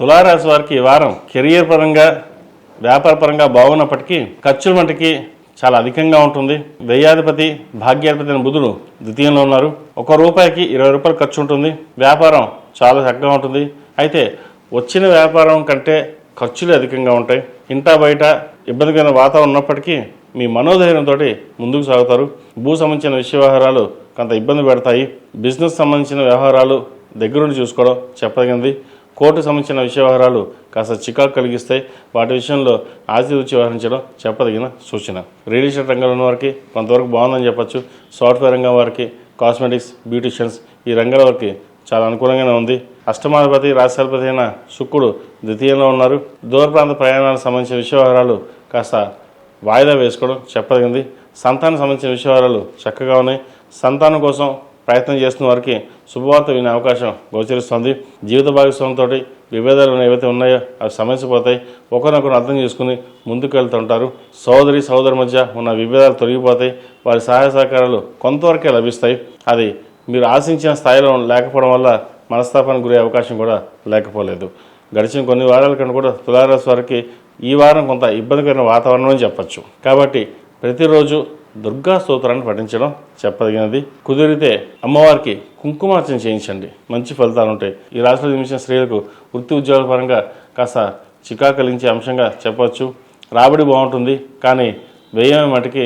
తులారాశి వారికి ఈ వారం కెరియర్ పరంగా వ్యాపార పరంగా బాగున్నప్పటికీ ఖర్చులు మటుకి చాలా అధికంగా ఉంటుంది. వ్యయాధిపతి భాగ్యాధిపతి అయిన బుధుడు ద్వితీయంలో ఉన్నారు. ఒక రూపాయికి ఇరవై రూపాయలు ఖర్చు ఉంటుంది. వ్యాపారం చాలా చక్కగా ఉంటుంది. అయితే వచ్చిన వ్యాపారం కంటే ఖర్చులు అధికంగా ఉంటాయి. ఇంటా బయట ఇబ్బందికరమైన వాతావరణం ఉన్నప్పటికీ మీ మనోధైర్యంతో ముందుకు సాగుతారు. భూ సంబంధించిన విషయ వ్యవహారాలు కొంత ఇబ్బంది పెడతాయి. బిజినెస్ సంబంధించిన వ్యవహారాలు దగ్గరుండి చూసుకోవడం చెప్పదగింది. కోర్టు సంబంధించిన విషయ వ్యవహారాలు కాస్త చికాకు కలిగిస్తాయి వాటి విషయంలో ఆచితూచి వ్యవహరించడం చెప్పదగిన సూచన. రియల్ ఎస్టేట్ రంగంలో ఉన్న వారికి కొంతవరకు బాగుందని చెప్పొచ్చు. సాఫ్ట్వేర్ రంగం వారికి కాస్మెటిక్స్ బ్యూటిషియన్స్ ఈ రంగాల వారికి చాలా అనుకూలంగానే ఉంది. అష్టమాధిపతి రాష్ట్రాధిపతి అయిన శుక్రుడు ద్వితీయంలో ఉన్నారు. దూర ప్రాంత ప్రయాణాలకు సంబంధించిన విషయవహారాలు కాస్త వాయిదా వేసుకోవడం చెప్పదగింది. సంతానం సంబంధించిన విషయవహారాలు చక్కగా ఉన్నాయి. సంతానం కోసం ప్రయత్నం చేస్తున్న వారికి శుభవార్త వినే అవకాశం గోచరిస్తుంది. జీవిత భాగస్వామితో విభేదాలు ఏవైతే ఉన్నాయో అవి సమస్యపోతాయి ఒకరినొకరు అర్థం చేసుకుని ముందుకు వెళ్తుంటారు సోదరి సోదరి మధ్య ఉన్న విభేదాలు తొలగిపోతాయి. వారి సహాయ సహకారాలు కొంతవరకే లభిస్తాయి. అది మీరు ఆశించిన స్థాయిలో లేకపోవడం వల్ల మనస్తాపానికి గురే అవకాశం కూడా లేకపోలేదు. గడిచిన కొన్ని వారాల కంటే కూడా తులారాశి వారికి ఈ వారం కొంత ఇబ్బందికరమైన వాతావరణం అని చెప్పచ్చు. కాబట్టి ప్రతిరోజు దుర్గా స్తోత్రాన్ని పఠించడం చెప్పదగినది. కుదిరితే అమ్మవారికి కుంకుమార్చన చేయించండి. మంచి ఫలితాలు ఉంటాయి. ఈ రాశిలో జన్మించిన స్త్రీలకు వృత్తి ఉద్యోగాల పరంగా కాస్త చికా కలిగించే అంశంగా చెప్పవచ్చు. రాబడి బాగుంటుంది కానీ వ్యయం మటుకి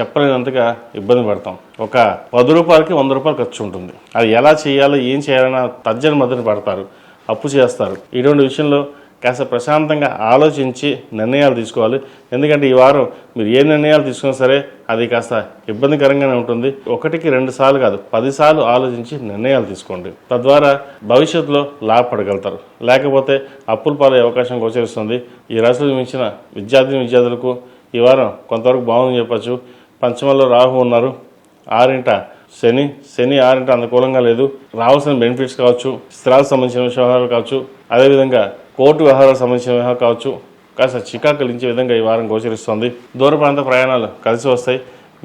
చెప్పలేనంతగా ఇబ్బంది పడతాం. ఒక పది రూపాయలకి వంద రూపాయలు ఖర్చు ఉంటుంది. అది ఎలా చేయాలో ఏం చేయాలన్నా తర్జన మద్దతు పడతారు. అప్పు చేస్తారు. ఇటువంటి విషయంలో కాస్త ప్రశాంతంగా ఆలోచించి నిర్ణయాలు తీసుకోవాలి. ఎందుకంటే ఈ వారం మీరు ఏ నిర్ణయాలు తీసుకున్నా సరే అది కాస్త ఇబ్బందికరంగానే ఉంటుంది. ఒకటికి రెండు సార్లు కాదు పదిసార్లు ఆలోచించి నిర్ణయాలు తీసుకోండి. తద్వారా భవిష్యత్తులో లాభపడగలుగుతారు. లేకపోతే అప్పుల పాలయ్యే అవకాశం గోచరిస్తుంది. ఈ రాశులు మించిన విద్యార్థిని విద్యార్థులకు ఈ వారం కొంతవరకు బాగుందని చెప్పచ్చు. పంచమలో రాహు ఉన్నారు. ఆరింట శని శని ఆరింట అనుకూలంగా లేదు. రావాల్సిన బెనిఫిట్స్ కావచ్చు స్థిరాలకు సంబంధించిన వ్యవహారాలు కావచ్చు. అదేవిధంగా కోర్టు వ్యవహారాలకు సంబంధించిన వ్యవహారం కావచ్చు కాస్త చికాకులించే విధంగా ఈ వారం గోచరిస్తుంది. దూర ప్రాంత ప్రయాణాలు కలిసి వస్తాయి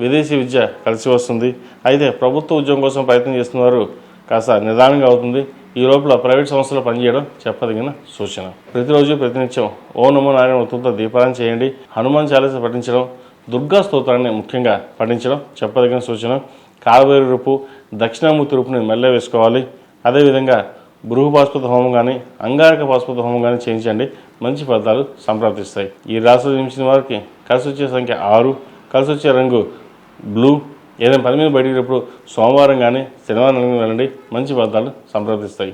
విదేశీ విద్య కలిసి వస్తుంది. అయితే ప్రభుత్వ ఉద్యోగం కోసం ప్రయత్నం చేస్తున్నవారు కాస్త నిదానంగా అవుతుంది. ఈ లోపల ప్రైవేట్ సంస్థలో పనిచేయడం చెప్పదగిన సూచన. ప్రతిరోజు ప్రతినిత్యం ఓ నమో నారాయణ ఉత్తుతో దీపాలను చేయండి. హనుమాన్ చాలీస పఠించడం దుర్గా స్తోత్రాన్ని ముఖ్యంగా పఠించడం చెప్పదగిన సూచన. కాలవేరు రూపు దక్షిణామూర్తి రూపుని మెల్ల వేసుకోవాలి అదేవిధంగా బృహ హోమం కానీ అంగారక పాస్పత హోమం కానీ చేయించండి. మంచి ఫలితాలు సంప్రాప్తిస్తాయి. ఈ రాశి జన్మించిన వారికి కలిసి వచ్చే సంఖ్య ఆరు కలిసి వచ్చే రంగు బ్లూ. ఏదైనా పని మీద బయటికి సోమవారం కానీ శనివారం వెళ్ళండి. మంచి ఫలితాలు సంప్రాప్తిస్తాయి.